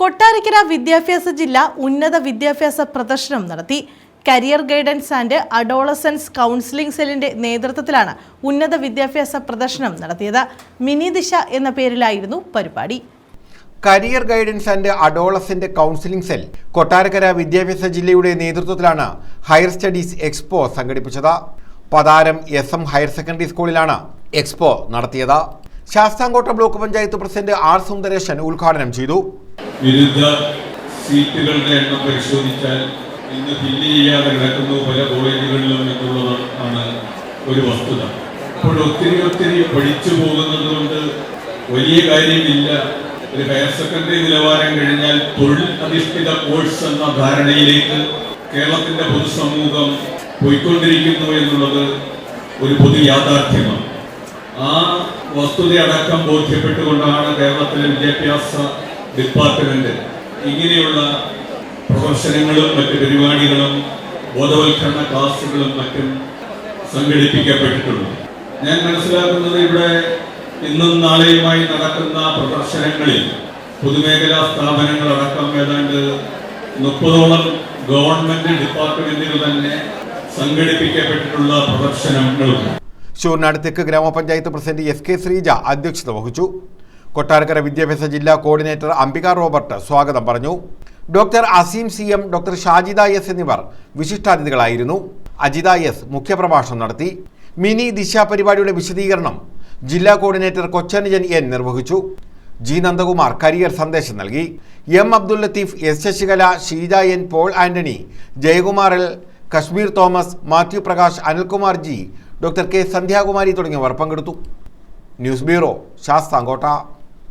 കൊട്ടാരക്കര വിദ്യാഭ്യാസ ജില്ല ഉന്നത വിദ്യാഭ്യാസ പ്രദർശനം നടത്തി. Career guidance and adolescence counselling സെല്ലിന്റെ നേതൃത്വത്തിലാണ് ഉന്നത വിദ്യാഭ്യാസ പ്രദർശനം നടത്തിയത്. മിനി ദിശ എന്ന പേരിലായിരുന്നു പരിപാടി. Career guidance and adolescent counselling cell Kottarakkara വിദ്യാഭ്യാസ ജില്ലയുടെ നേതൃത്വത്തിലാണ് ഹയർ സ്റ്റഡീസ് എക്സ്പോ സംഘടിപ്പിച്ചത്. Patharam S M higher secondary സ്കൂളിലാണ് എക്സ്പോ നടത്തിയത്. Sasthamkotta block panchayat president R Sundaresan ഉദ്ഘാടനം ചെയ്തു. വിരുദ്ധ സീറ്റുകളുടെ എണ്ണം പരിശോധിച്ചാൽ ഇന്ന് ഫില്ല് ചെയ്യാതെ കിടക്കുന്നു പല കോളേജുകളിലും എന്നുള്ളതാണ് ഒരു വസ്തുത. അപ്പോൾ ഒത്തിരി ഒത്തിരി പഠിച്ചു പോകുന്നത് കൊണ്ട് വലിയ കാര്യമില്ല. ഒരു ഹയർ സെക്കൻഡറി നിലവാരം കഴിഞ്ഞാൽ തൊഴിൽ അധിഷ്ഠിത കോഴ്സ് എന്ന ധാരണയിലേക്ക് കേരളത്തിന്റെ പൊതുസമൂഹം പോയിക്കൊണ്ടിരിക്കുന്നു എന്നുള്ളത് ഒരു പൊതു യാഥാർത്ഥ്യമാണ്. ആ വസ്തുതയടക്കം ബോധ്യപ്പെട്ടുകൊണ്ടാണ് കേരളത്തിലെ വിദ്യാഭ്യാസ ഡിപ്പാർട്ട്മെന്റ് ഇങ്ങനെയുള്ള പ്രദർശനങ്ങളും മറ്റ് പരിപാടികളും ബോധവൽക്കരണ ക്ലാസുകളും മറ്റും സംഘടിപ്പിക്കപ്പെട്ടിട്ടുണ്ട്. ഞാൻ മനസ്സിലാക്കുന്നത് ഇവിടെ ഇന്നും നാളെയുമായി നടക്കുന്ന പ്രദർശനങ്ങളിൽ പൊതുമേഖലാ സ്ഥാപനങ്ങളടക്കം ഏതാണ്ട് മുപ്പതോളം ഗവൺമെന്റ് ഡിപ്പാർട്ട്മെന്റുകൾ തന്നെ സംഘടിപ്പിക്കപ്പെട്ടിട്ടുള്ള പ്രദർശനങ്ങളുണ്ട്. ശൂർനാട് തെക്ക് ഗ്രാമപഞ്ചായത്ത് പ്രസിഡന്റ് എസ് കെ ശ്രീജ അധ്യക്ഷത വഹിച്ചു. കൊട്ടാരക്കര വിദ്യാഭ്യാസ ജില്ലാ കോർഡിനേറ്റർ അംബിക റോബർട്ട് സ്വാഗതം പറഞ്ഞു. Doctor Azeem C M doctor Shajida S എന്നിവർ വിശിഷ്ടാതിഥികളായിരുന്നു. അജിത എസ് മുഖ്യപ്രഭാഷണം നടത്തി. മിനി ദിശ പരിപാടിയുടെ വിശദീകരണം ജില്ലാ കോർഡിനേറ്റർ കൊച്ചനുജൻ എൻ നിർവഹിച്ചു. ജി നന്ദകുമാർ കരിയർ സന്ദേശം നൽകി. M Abdul Latheef S Sasikala Sheeja N Paul Antony Jayakumar L Kashmir Thomas Mathew Prakash Anilkumar G doctor K Sandhyakumari തുടങ്ങിയവർ പങ്കെടുത്തു. News bureau Sasthamkotta.